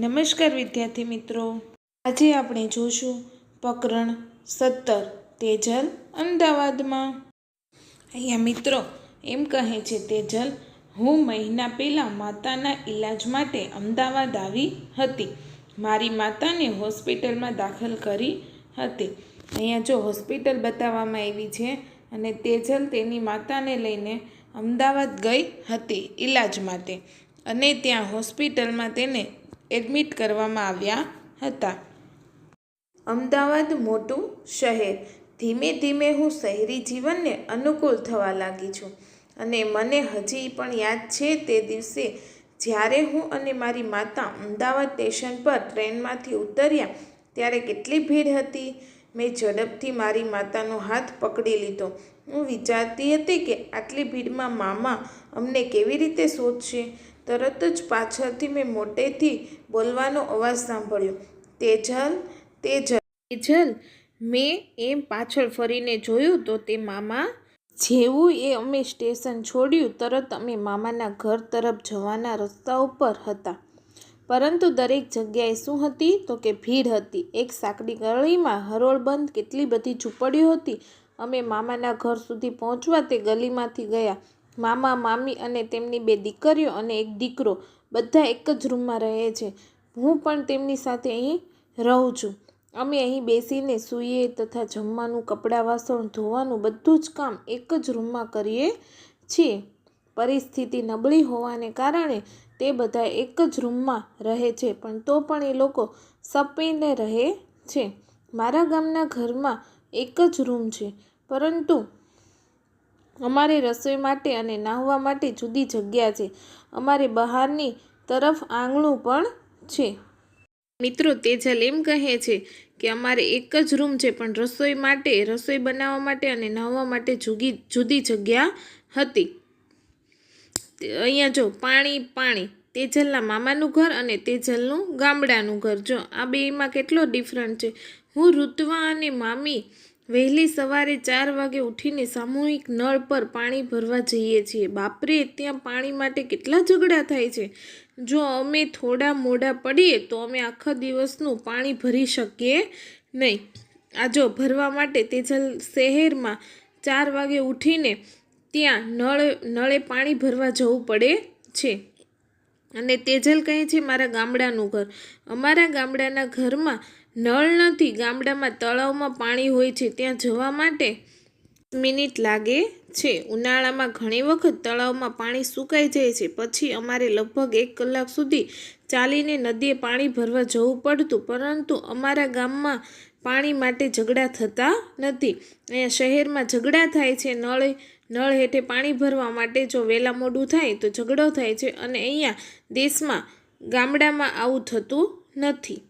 નમસ્કાર વિદ્યાર્થી મિત્રો. આજે આપણે જોશું પ્રકરણ સત્તર તેજલ અમદાવાદમાં. અહીંયા મિત્રો એમ કહે છે, તેજલ, હું મહિના પહેલાં માતાના ઈલાજ માટે અમદાવાદ આવી હતી. મારી માતાને હોસ્પિટલમાં દાખલ કરી હતી. અહીંયા જો હોસ્પિટલ બતાવવામાં આવી છે અને તેજલ તેની માતાને લઈને અમદાવાદ ગઈ હતી ઈલાજ માટે. અને ત્યાં હોસ્પિટલમાં તેને એડમિટ કરવામાં આવ્યા હતા. અમદાવાદ મોટું શહેર. ધીમે ધીમે હું શહેરી જીવનને અનુકૂળ થવા લાગી છું. અને મને હજી પણ યાદ છે તે દિવસે જ્યારે હું અને મારી માતા અમદાવાદ સ્ટેશન પર ટ્રેનમાંથી ઉતર્યા ત્યારે કેટલી ભીડ હતી. મેં ઝડપથી મારી માતાનો હાથ પકડી લીધો. હું વિચારતી હતી કે આટલી ભીડમાં મામા અમને કેવી રીતે શોધશે? તરત જ પાછળથી મેં મોટેથી બોલવાનો અવાજ સાંભળ્યો. તેજલ તેજલ તેજલ મેં એમ પાછળ ફરીને જોયું તો તે મામા જેવું એ અમે સ્ટેશન છોડ્યું, તરત અમે મામાના ઘર તરફ જવાના રસ્તા ઉપર હતા. પરંતુ દરેક જગ્યાએ શું હતી તો કે ભીડ હતી. એક સાંકડી ગલીમાં હરોળબંધ કેટલી બધી ઝૂંપડીઓ હતી. અમે મામાના ઘર સુધી પહોંચવા તે ગલીમાંથી ગયા. મામા, મામી અને તેમની બે દીકરીઓ અને એક દીકરો બધા એક જ રૂમમાં રહે છે. હું પણ તેમની સાથે અહીં રહું છું. અમે અહીં બેસીને સૂઈએ તથા જમવાનું, કપડાં, વાસણ, ધોવાનું બધું જ કામ એક જ રૂમમાં કરીએ છીએ. પરિસ્થિતિ નબળી હોવાને કારણે તે બધા એક જ રૂમમાં રહે છે, પણ તો પણ એ લોકો સપીને રહે છે. મારા ગામના ઘરમાં એક જ રૂમ છે, પરંતુ અમારે રસોઈ માટે અને નાહવા માટે જુદી જગ્યા છે. અમારે બહારની તરફ આંગણું પણ છે. મિત્રો તેજલ એમ કહે છે કે અમારે એક જ રૂમ છે, પણ રસોઈ માટે, રસોઈ બનાવવા માટે અને નાહવા માટે જુદી જુદી જગ્યા હતી. અહીંયા જો, પાણી પાણી. તેજલના મામાનું ઘર અને તેજલનું ગામડાનું ઘર. જો, આ બેમાં કેટલો ડિફરન્ટ છે. હું ઋતવા અને મામી વહેલી સવારે ચાર વાગે ઉઠીને સામૂહિક નળ પર પાણી ભરવા જઈએ છીએ. બાપરે, ત્યાં પાણી માટે કેટલા ઝઘડા થાય છે? જો અમે થોડા મોડા પડીએ, તો અમે આખા દિવસનું પાણી ભરી શકીએ નહીં. આ જો ભરવા માટે તેજલ શહેરમાં ચાર વાગે ઉઠીને ત્યાં નળ, નળે પાણી ભરવા જવું પડે છે. અને તેજલ કહે છે, મારા ગામડાનું ઘર. અમારા ગામડાના ઘરમાં નળ નથી, ગામડામાં તળાવમાં પાણી હોય છે, ત્યાં જવા માટે મિનિટ લાગે છે. ઉનાળામાં ઘણી વખત તળાવમાં પાણી સુકાઈ જાય છે. પછી અમારે લગભગ એક કલાક સુધી ચાલીને નદીએ પાણી ભરવા જવું પડતું, પરંતુ અમારા ગામમાં પાણી માટે ઝઘડા થતા નથી. અહીંયા શહેરમાં ઝઘડા થાય છે, નળે, નળ હેઠે પાણી ભરવા માટે જો વહેલા મોડું થાય તો ઝઘડો થાય છે અને અહીંયા દેશમાં, ગામડામાં આવું થતું નથી.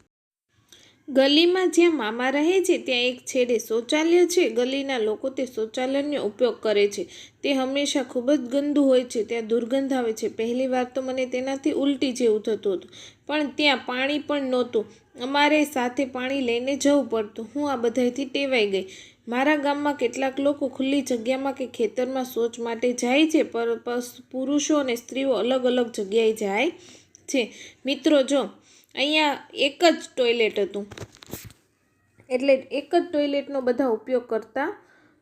ગલીમાં જ્યાં મામા રહે છે, ત્યાં એક છેડે શૌચાલય છે. ગલીના લોકો તે શૌચાલયનો ઉપયોગ કરે છે. તે હંમેશા ખૂબ જ ગંદુ હોય છે, ત્યાં દુર્ગંધ આવે છે. પહેલી વાર તો મને તેનાથી ઉલટી જેવું થતું હતું, પણ ત્યાં પાણી પણ નહોતું. અમારે સાથે પાણી લઈને જવું પડતું. હું આ બધાથી ટેવાઈ ગઈ. મારા ગામમાં કેટલાક લોકો ખુલ્લી જગ્યામાં કે ખેતરમાં શૌચ માટે જાય છે, પર પુરુષો અને સ્ત્રીઓ અલગ અલગ જગ્યાએ જાય છે. મિત્રો, જો અહીંયા એક જ ટોયલેટ હતું. એટલે એક જ ટોયલેટનો બધા ઉપયોગ કરતા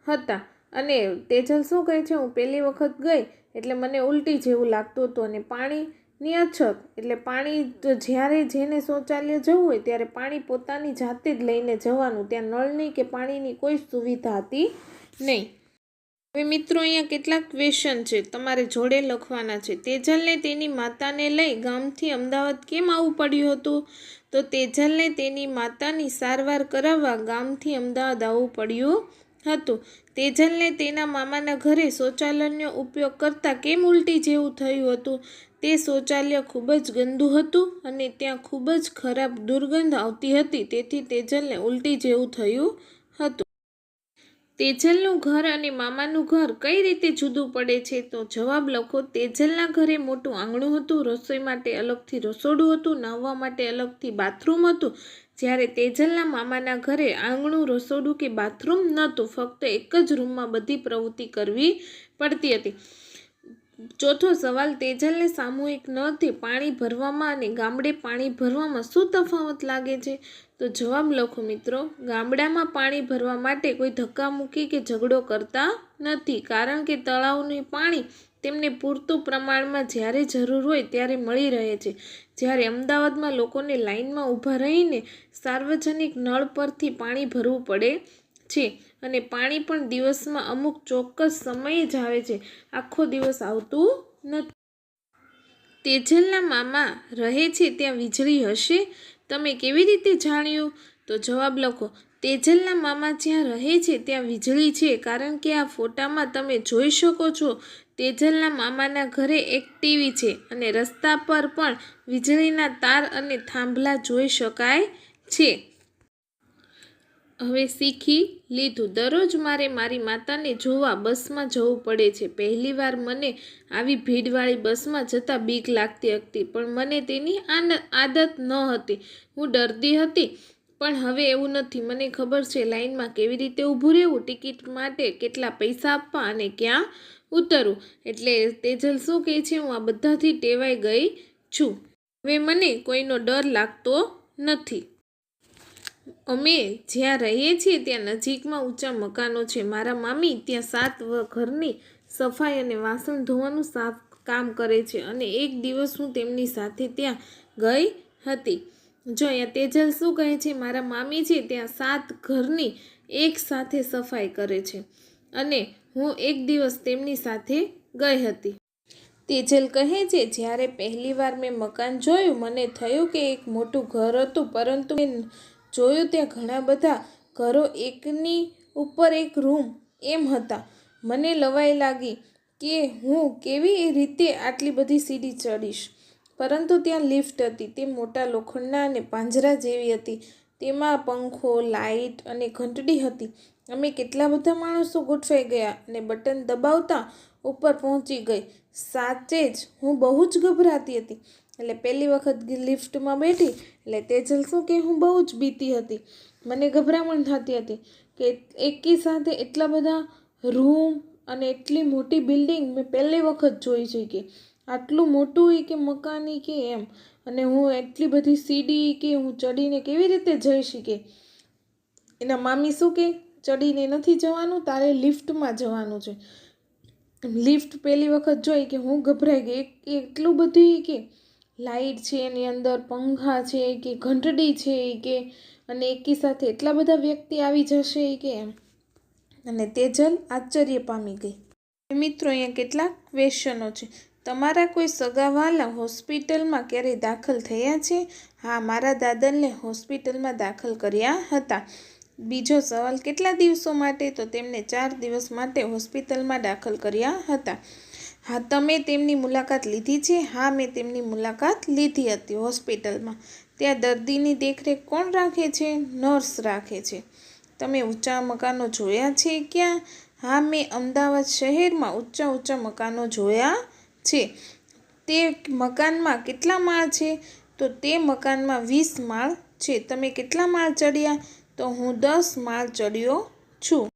હતા. અને તેજલ શું કહે છે? હું પહેલી વખત ગઈ, એટલે મને ઉલટી જેવું લાગતું હતું અને પાણીની અછત. એટલે પાણી જ્યારે જેને શૌચાલય જવું હોય, ત્યારે પાણી પોતાની જાતે જ લઈને જવાનું. ત્યાં નળની કે પાણીની કોઈ સુવિધા હતી નહીં. હવે મિત્રો, અહીંયા કેટલાક ક્વેશ્ચન છે. તમારે જોડે લખવાના છે. તેજલને તેની માતાને લઈ ગામથી અમદાવાદ કેમ આવવું પડ્યું હતું? તો તેજલને તેની માતાની સારવાર કરાવવા ગામથી અમદાવાદ આવવું પડ્યું હતું. તેજલને તેના મામાના ઘરે શૌચાલયનો ઉપયોગ કરતાં કેમ ઉલટી જેવું થયું હતું? તે શૌચાલય ખૂબ જ ગંદુ હતું અને ત્યાં ખૂબ જ ખરાબ દુર્ગંધ આવતી હતી. તેથી તેજલને ઉલટી જેવું થયું હતું. તેજલનું ઘર અને મામાનું ઘર કઈ રીતે જુદું પડે છે તો જવાબ લખો. તેજલના ઘરે મોટું આંગણું હતું, રસોઈ માટે અલગથી રસોડું હતું, નાહવા માટે અલગથી બાથરૂમ હતું. જ્યારે તેજલના મામાના ઘરે આંગણું, રસોડું કે બાથરૂમ નહોતું, ફક્ત એક જ રૂમમાં બધી પ્રવૃત્તિ કરવી પડતી હતી. ચોથો સવાલ, તેજલને સામૂહિક નળથી પાણી ભરવામાં અને ગામડે પાણી ભરવામાં શું તફાવત લાગે છે? તો જવાબ લખો મિત્રો, ગામડામાં પાણી ભરવા માટે કોઈ ધક્કામુક્કી કે ઝઘડો કરતા નથી. કારણ કે તળાવનું પાણી તેમને પૂરતું પ્રમાણમાં જ્યારે જરૂર હોય ત્યારે મળી રહે છે. જ્યારે અમદાવાદમાં લોકોને લાઇનમાં ઊભા રહીને સાર્વજનિક નળ પરથી પાણી ભરવું પડે છે અને પાણી પણ દિવસમાં અમુક ચોક્કસ સમયે જ આવે છે, આખો દિવસ આવતું નથી. તેજલના મામા રહે છે ત્યાં વીજળી હશે તમે કેવી રીતે જાણ્યું? તો જવાબ લખો તેજલના મામા જ્યાં રહે છે ત્યાં વીજળી છે, કારણ કે આ ફોટામાં તમે જોઈ શકો છો તેજલના મામાના ઘરે એક ટીવી છે અને રસ્તા પર પણ વીજળીના તાર અને થાંભલા જોઈ શકાય છે. હવે શીખી લીધું. દરરોજ મારે મારી માતાને જોવા બસમાં જવું પડે છે. પહેલીવાર મને આવી ભીડવાળી બસમાં જતાં બીક લાગતી હતી, પણ મને તેની આદત ન હતી. હું ડરતી હતી, પણ હવે એવું નથી. મને ખબર છે લાઇનમાં કેવી રીતે ઊભું રહેવું, ટિકિટ માટે કેટલા પૈસા આપવા અને ક્યાં ઉતરવું. એટલે તેજલ શું કહે છે, હું આ બધાથી ટેવાઈ ગઈ છું. હવે મને કોઈનો ડર લાગતો નથી. અમે જ્યાં રહીએ છીએ ત્યાં નજીકમાં ઊંચા મકાનો છે. મારા મામી ત્યાં સાત ઘરની સફાઈ અને વાસણ ધોવાનું સાફ કામ કરે છે અને એક દિવસ હું તેમની સાથે ત્યાં ગઈ હતી. જો અહીંયા તેજલ શું કહે છે? મારા મામી છે ત્યાં સાત ઘરની એક સાથે સફાઈ કરે છે અને હું એક દિવસ તેમની સાથે ગઈ હતી. તેજલ કહે છે, જ્યારે પહેલીવાર મેં મકાન જોયું, મને થયું કે એક મોટું ઘર હતું, પરંતુ મેં જોયું ત્યાં ઘણા બધા ઘરો એકની ઉપર એક રૂમ એમ હતા. મને લવાઈ લાગી કે હું કેવી રીતે આટલી બધી સીડી ચડીશ? પરંતુ ત્યાં લિફ્ટ હતી. તે મોટા લોખંડના અને પાંજરા જેવી હતી. તેમાં પંખો લાઇટ અને ઘંટડી હતી. અમે કેટલા બધા માણસો ગોઠવાઈ ગયા અને બટન દબાવતા ઉપર પહોંચી ગઈ. સાચે જ હું બહુ જ ગભરાતી હતી. એટલે પહેલી વખત લિફ્ટમાં બેઠી, એટલે તેજલ શું કે હું બહુ જ બીતી હતી. મને ગભરામણ થતી હતી કે એકી સાથે એટલા બધા રૂમ અને એટલી મોટી બિલ્ડિંગ મેં પહેલી વખત જોઈ છે કે આટલું મોટું એ કે મકાની કે એમ. અને હું એટલી બધી સીડી કે હું ચડીને કેવી રીતે જઈ શકી એના મામી શું કે, ચડીને નથી જવાનું, તારે લિફ્ટમાં જવાનું છે. લિફ્ટ પહેલી વખત જોઈ કે હું ગભરાઈ ગઈ. એટલું બધું કે લાઇટ છે, એની અંદર પંખા છે, કે ઘંટડી છે, કે અને એકી સાથે એટલા બધા વ્યક્તિ આવી જશે કે અને તેજલ આશ્ચર્ય પામી ગઈ. મિત્રો અહીંયા કેટલાક ક્વેશ્ચનો છે. તમારા કોઈ સગાવાલા હોસ્પિટલમાં ક્યારેય દાખલ થયા છે? હા, મારા દાદનને હોસ્પિટલમાં દાખલ કર્યા હતા. બીજો સવાલ, કેટલા દિવસો માટે? તો તેમને ચાર દિવસ માટે હોસ્પિટલમાં દાખલ કર્યા હતા. હા, તમે તેમની મુલાકાત લીધી છે? હા, મેં તેમની મુલાકાત લીધી હતી હોસ્પિટલમાં. ત્યાં દર્દીની દેખરેખ કોણ રાખે છે? નર્સ રાખે છે. તમે ઊંચા મકાનો જોયા છે ક્યાં? હા, મેં અમદાવાદ શહેરમાં ઊંચા ઊંચા મકાનો જોયા છે. તે મકાનમાં કેટલા માળ છે? તો તે મકાનમાં વીસ માળ છે. તમે કેટલા માળ ચડ્યા? તો હું દસ માળ ચડ્યો છું.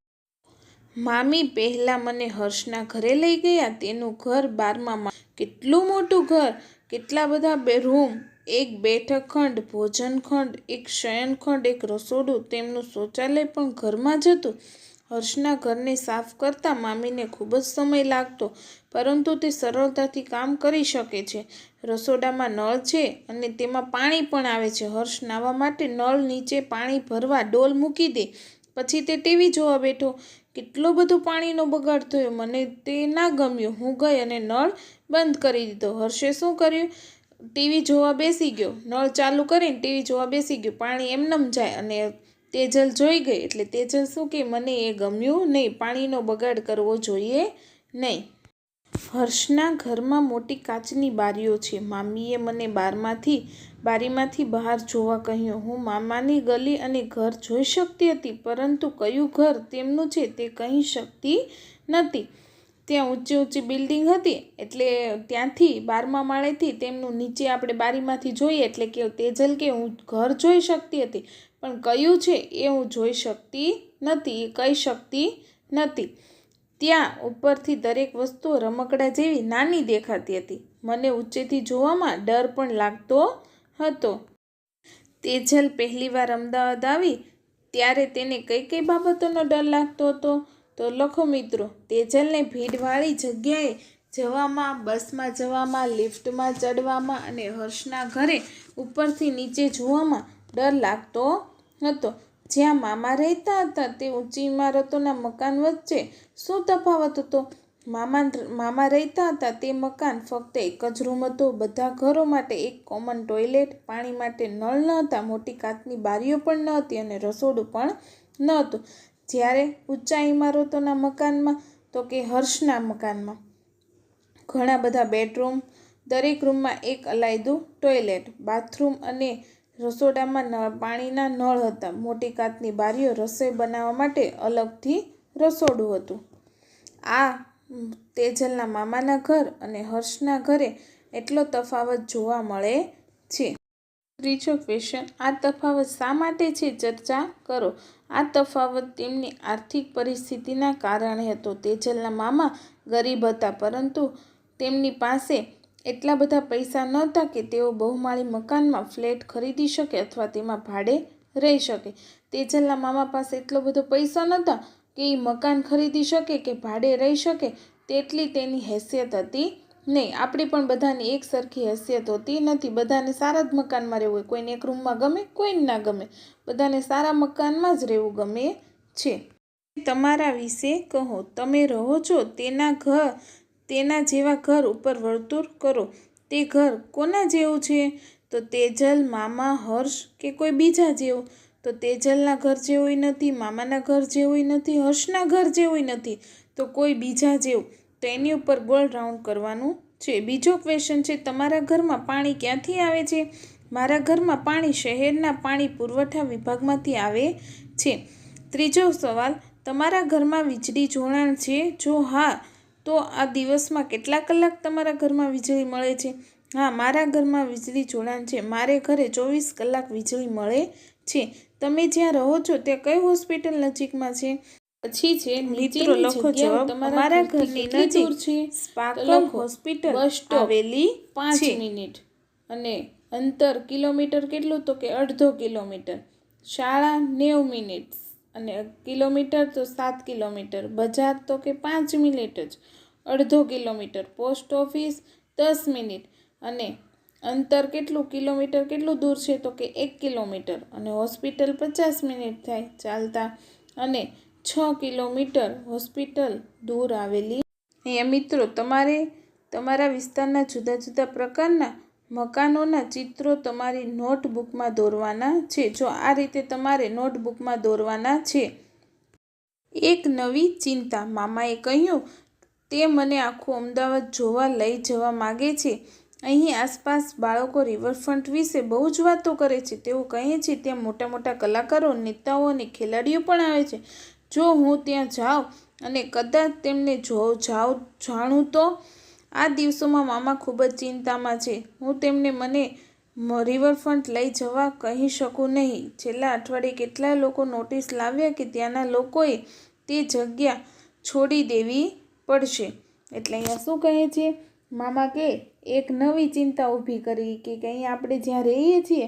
મામી પહેલાં મને હર્ષના ઘરે લઈ ગયા. તેનું ઘર બારમાં કેટલું મોટું ઘર, કેટલા બધા બે રૂમ એક બેઠક ખંડ ભોજન ખંડ એક શયનખંડ, એક રસોડું, તેમનું શૌચાલય પણ ઘરમાં જ હતું. હર્ષના ઘરને સાફ કરતાં મામીને ખૂબ જ સમય લાગતો, પરંતુ તે સરળતાથી કામ કરી શકે છે. રસોડામાં નળ છે અને તેમાં પાણી પણ આવે છે. હર્ષ નાહવા માટે નળ નીચે પાણી ભરવા ડોલ મૂકી દે. પછી તે ટીવી જોવા બેઠો. કેટલો બધો પાણીનો બગાડ થયો. મને તે ના ગમ્યું. હું ગઈ અને નળ બંધ કરી દીધો. હર્ષે શું કર્યું? ટીવી જોવા બેસી ગયો. નળ ચાલુ કરીને ટીવી જોવા બેસી ગયો. પાણી એમનેમ જાય અને તેજલ જોઈ ગઈ. એટલે તેજલ શું કે, મને એ ગમ્યું નહીં. પાણીનો બગાડ કરવો જોઈએ નહીં. હર્ષના ઘરમાં મોટી કાચની બારીઓ છે. મામીએ મને બારમાંથી બારીમાંથી બહાર જોવા કહ્યું, હું મામાની ગલી અને ઘર જોઈ શકતી હતી, પરંતુ કયું ઘર તેમનું છે તે કહી શકતી નથી. ત્યાં ઊંચી ઊંચી બિલ્ડિંગ હતી, એટલે ત્યાંથી બારમા માળેથી તેમનું નીચે આપણે બારીમાંથી જોઈએ, એટલે કે તેજલ કે હું ઘર જોઈ શકતી હતી, પણ કયું છે એ હું જોઈ શકતી નથી, એ કહી શકતી નથી. ત્યાં ઉપરથી દરેક વસ્તુઓ રમકડા જેવી નાની દેખાતી હતી. મને ઊંચેથી જોવામાં ડર પણ લાગતો હતો. તેજલ પહેલીવાર અમદાવાદ આવી, ત્યારે તેને કઈ કઈ બાબતોનો ડર લાગતો હતો? તો લખો મિત્રો, તેજલને ભીડવાળી જગ્યાએ જવામાં, બસમાં જવામાં, લિફ્ટમાં ચડવામાં અને હર્ષના ઘરે ઉપરથી નીચે જોવામાં ડર લાગતો હતો. જ્યાં મામા રહેતા હતા, તે ઊંચી ઇમારતોના મકાન વચ્ચે શું તફાવત હતો? મામા મામા રહેતા હતા તે મકાન ફક્ત એક જ રૂમ હતો. બધા ઘરો માટે એક કોમન ટોયલેટ પાણી માટે નળ ન હતા, મોટી કાચની બારીઓ પણ ન હતી અને રસોડું પણ ન હતું. જ્યારે ઊંચા ઇમારતોના મકાનમાં, તો કે હર્ષના મકાનમાં. ઘણા બધા બેડરૂમ દરેક રૂમમાં એક અલાયદું ટોયલેટ બાથરૂમ અને રસોડામાં નળ પાણીના નળ હતા. મોટી કાચની બારીઓ રસોઈ બનાવવા માટે અલગથી રસોડું હતું. આ તેજલના મામાના ઘર અને હર્ષના ઘરે એટલો તફાવત જોવા મળે છે. ત્રીજો ક્વેશ્ચન આ તફાવત શા માટે છે? ચર્ચા કરો. આ તફાવત તેમની આર્થિક પરિસ્થિતિના કારણે હતો. તેજલના મામા ગરીબ હતા, પરંતુ તેમની પાસે એટલા બધા પૈસા નહોતા કે તેઓ બહુમાળી મકાનમાં ફ્લેટ ખરીદી શકે અથવા તેમાં ભાડે રહી શકે. તેજલના મામા પાસે એટલો બધો પૈસા નહોતા કે એ મકાન ખરીદી શકે કે ભાડે રહી શકે તેટલી તેની હેસિયત હતી નહીં. આપણી પણ બધાની એક સરખી હેસિયત હોતી નથી. બધાને સારા જ મકાનમાં રહેવું હોય. કોઈને એક રૂમમાં ગમે, કોઈને ના ગમે. બધાને સારા મકાનમાં જ રહેવું ગમે છે. તમારા વિશે કહો. તમે રહો છો તેના ઘર તેના જેવા ઘર ઉપર વર્તુળ કરો. તે ઘર કોના જેવું છે? તો તેજલ મામા, હર્ષ કે કોઈ બીજા જેવું? તો તેજલના ઘર જેવું નથી, મામાના ઘર જેવું નથી, હર્ષના ઘર જેવું નથી, તો કોઈ બીજા જેવું. તો એની ઉપર ગોળ રાઉન્ડ કરવાનું છે. બીજો ક્વેશ્ચન છે, તમારા ઘરમાં પાણી ક્યાંથી આવે છે? મારા ઘરમાં પાણી શહેરના પાણી પુરવઠા વિભાગમાંથી આવે છે. ત્રીજો સવાલ, તમારા ઘરમાં વીજળી જોડાણ છે? જો હા, તો આ દિવસમાં કેટલા કલાક તમારા ઘરમાં વીજળી મળે છે? હા, મારા ઘરમાં વીજળી જોડાણ છે. મારે ઘરે ચોવીસ કલાક વીજળી મળે છે. તમે જ્યાં રહો છો ત્યાં કઈ હોસ્પિટલ નજીકમાં છે? પછી છે મિત્રો લખો જવાબ. તમારા ઘરની નજીક. છે? સ્પાર્કલ હોસ્પિટલ આવેલી પાંચ મિનિટ. અને અંતર કિલોમીટર કેટલું? તો કે અડધો કિલોમીટર. શાળા નેવું મિનિટ. અને કિલોમીટર તો સાત કિલોમીટર. બજાર તો કે પાંચ મિનિટ જ. અડધો કિલોમીટર. પોસ્ટ ઓફિસ દસ મિનિટ. અને અંતર કેટલું, કિલોમીટર કેટલું દૂર છે? તો કે એક કિલોમીટર. અને હોસ્પિટલ પચાસ મિનિટ થાય ચાલતા. અને છ કિલોમીટર હોસ્પિટલ દૂર આવેલી. અહીંયા મિત્રો, તમારે તમારા વિસ્તારના જુદા જુદા પ્રકારના મકાનોના ચિત્રો તમારી નોટબુકમાં દોરવાના છે. જો આ રીતે તમારે નોટબુકમાં દોરવાના છે. એક નવી ચિંતા. મામાએ કહ્યું, તે મને આખું અમદાવાદ જોવા લઈ જવા માગે છે. અહીં આસપાસ બાળકો રિવરફ્રન્ટ વિશે બહુ જ વાતો કરે છે. તેઓ કહે છે, ત્યાં મોટા મોટા કલાકારો, નેતાઓ અને ખેલાડીઓ પણ આવે છે. જો હું ત્યાં જાઉં અને કદાચ તેમને જો જાઉં જાણું તો આ દિવસોમાં મામા ખૂબ જ ચિંતામાં છે. હું તેમને મને રિવરફ્રન્ટ લઈ જવા કહી શકું નહીં. છેલ્લા અઠવાડિયે કેટલા લોકો નોટિસ લાવ્યા કે ત્યાંના લોકોએ તે જગ્યા છોડી દેવી પડશે. એટલે અહીંયા શું કહે છે? મામા કે એક નવી ચિંતા ઊભી કરી કે અહીં આપણે જ્યાં રહીએ છીએ,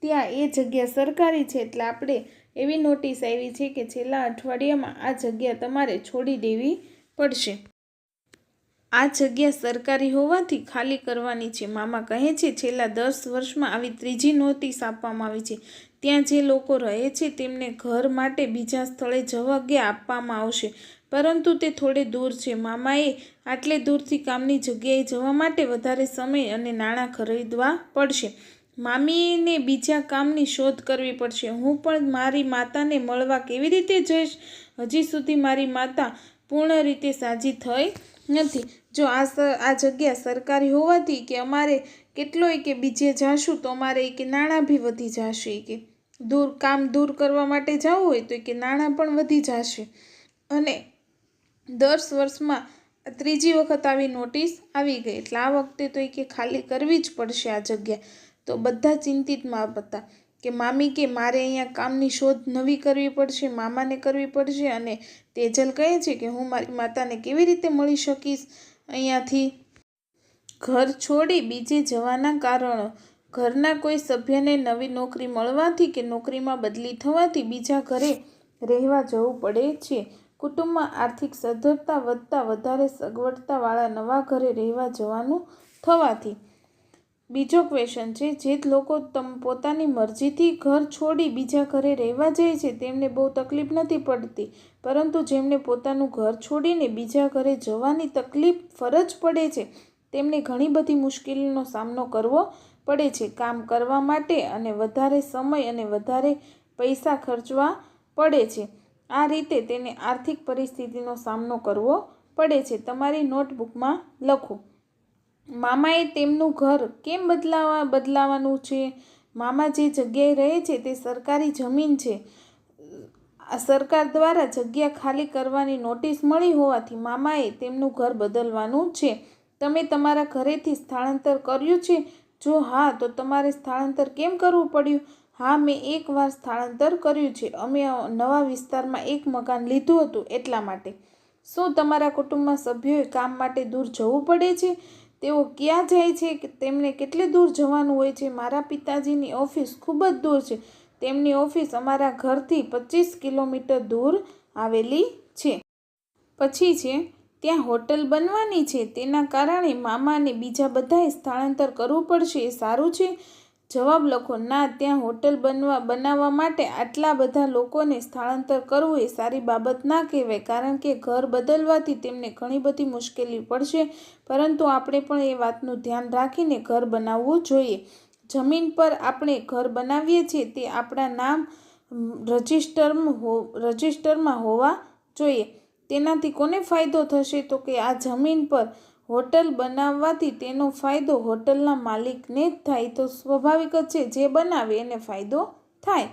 ત્યાં એ જગ્યા સરકારી છે. એટલે આપણે એવી નોટિસ આવી છે કે છેલ્લા અઠવાડિયામાં આ જગ્યા તમારે છોડી દેવી પડશે. આ જગ્યા સરકારી હોવાથી ખાલી કરવાની છે. મામા કહે છે, છેલ્લા દસ વર્ષમાં આવી ત્રીજી નોટિસ આપવામાં આવી છે. ત્યાં જે લોકો રહે છે તેમને ઘર માટે બીજા સ્થળે જવાગ્યા આપવામાં આવશે. પરંતુ તે થોડે દૂર છે. મામાએ આટલે દૂરથી કામની જગ્યાએ જવા માટે વધારે સમય અને નાણાં ખરીદવા પડશે. મામીને બીજા કામની શોધ કરવી પડશે. હું પણ મારી માતાને મળવા કેવી રીતે જઈશ? હજી સુધી મારી માતા પૂર્ણ રીતે સાજી થઈ નથી. જો આ આ જગ્યા સરકારી હોવાથી કે અમારે કેટલોય કે બીજે જાશું તો અમારે કે નાણાં બી વધી જશે. કે દૂર, કામ દૂર કરવા માટે જવું હોય તો કે નાણાં પણ વધી જશે. અને દસ વર્ષમાં ત્રીજી વખત આવી નોટિસ આવી ગઈ. એટલે આ વખતે તો એ કે ખાલી કરવી જ પડશે આ જગ્યા. તો બધા ચિંતિતમાં હતા કે મામી કે મારે અહીંયા કામની શોધ નવી કરવી પડશે, મામાને કરવી પડશે અને તેજલ કહે છે કે હું મારી માતાને કેવી રીતે મળી શકીશ? અહીંયાથી ઘર છોડી બીજે જવાના કારણો ઘરના કોઈ સભ્યને નવી નોકરી મળવાથી કે નોકરીમાં બદલી થવાથી બીજા ઘરે રહેવા જવું પડે છે. કુટુંબમાં આર્થિક સદ્ધરતા વધતા વધારે સગવડતાવાળા નવા ઘરે રહેવા જવાનું થવાથી. બીજો ક્વેશ્ચન છે જે લોકો તમ પોતાની મરજીથી ઘર છોડી બીજા ઘરે રહેવા જાય છે, તેમને બહુ તકલીફ નથી પડતી. પરંતુ જેમને પોતાનું ઘર છોડીને બીજા ઘરે જવાની તકલીફ ફરજ પડે છે, તેમને ઘણી બધી મુશ્કેલીનો સામનો કરવો પડે છે. કામ કરવા માટે અને વધારે સમય અને વધારે પૈસા ખર્ચવા પડે છે. આ રીતે તેને આર્થિક પરિસ્થિતિનો સામનો કરવો પડે છે. તમારી નોટબુકમાં લખો, મામાએ તેમનું ઘર કેમ બદલાવા, બદલાવાનું છે? મામા જે જગ્યાએ રહે છે તે સરકારી જમીન છે. આ સરકાર દ્વારા જગ્યા ખાલી કરવાની નોટિસ મળી હોવાથી મામાએ તેમનું ઘર બદલવાનું છે. તમે તમારા ઘરેથી સ્થળાંતર કર્યું છે? જો હા, તો તમારે સ્થળાંતર કેમ કરવું પડ્યું? હા, મેં એકવાર સ્થળાંતર કર્યું છે. અમે નવા વિસ્તારમાં એક મકાન લીધું હતું એટલા માટે. શું તમારા કુટુંબમાં સભ્યોએ કામ માટે દૂર જવું પડે છે? તેઓ ક્યાં જાય છે? તેમને કેટલે દૂર જવાનું હોય છે? મારા પિતાજીની ઓફિસ ખૂબ જ દૂર છે. તેમની ઓફિસ અમારા ઘરથી પચીસ કિલોમીટર દૂર આવેલી છે. પછી છે, ત્યાં હોટલ બનવાની છે. તેના કારણે મામાને બીજા બધાએ સ્થળાંતર કરવું પડશે. એ સારું છે. જવાબ લખો, ના, ત્યાં હોટલ બનવા, બનાવવા માટે આટલા બધા લોકોને સ્થળાંતર કરવું એ સારી બાબત ના કહેવાય, કારણ કે ઘર બદલવાથી તેમને ઘણી બધી મુશ્કેલી પડશે. પરંતુ આપણે પણ એ વાતનું ધ્યાન રાખીને ઘર બનાવવું જોઈએ. જમીન પર આપણે ઘર બનાવીએ છીએ તે આપણા નામ રજિસ્ટર રજિસ્ટરમાં હોવા જોઈએ. તેનાથી કોને ફાયદો થશે? તો કે આ જમીન પર હોટલ બનાવવાથી તેનો ફાયદો હોટલના માલિકને જ થાય તો સ્વાભાવિક જ છે, જે બનાવે એને ફાયદો થાય.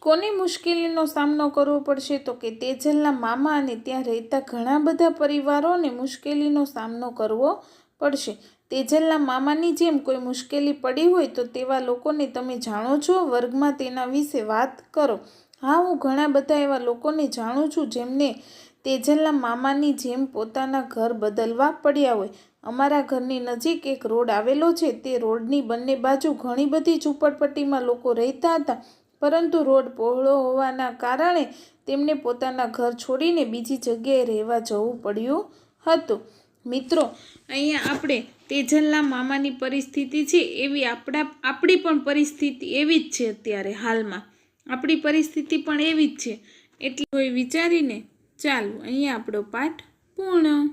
કોની મુશ્કેલીનો સામનો કરવો પડશે તો કે તેજલના મામા અને ત્યાં રહેતા ઘણા બધા પરિવારોને મુશ્કેલીનો સામનો કરવો પડશે. તેજલના મામાની જેમ કોઈ મુશ્કેલી પડી હોય તો તેવા લોકોને તમે જાણો છો? વર્ગમાં તેના વિશે વાત કરો. હા, હું ઘણા બધા એવા લોકોને જાણું છું જેમને તેજલના મામાની જેમ પોતાના ઘર બદલવા પડ્યા હોય. અમારા ઘરની નજીક એક રોડ આવેલો છે. તે રોડની બંને બાજુ ઘણી બધી ઝૂંપડપટ્ટીમાં લોકો રહેતા હતા. પરંતુ રોડ પહોળો હોવાના કારણે તેમને પોતાના ઘર છોડીને બીજી જગ્યાએ રહેવા જવું પડ્યું હતું. મિત્રો, અહીંયા આપણે તેજલના મામાની પરિસ્થિતિ છે એવી આપણા, આપણી પણ પરિસ્થિતિ એવી જ છે અત્યારે હાલમાં. આપણી પરિસ્થિતિ પણ એવી જ છે. એટલે વિચારીને ચાલો અહીં આપણો પાઠ પૂર્ણ.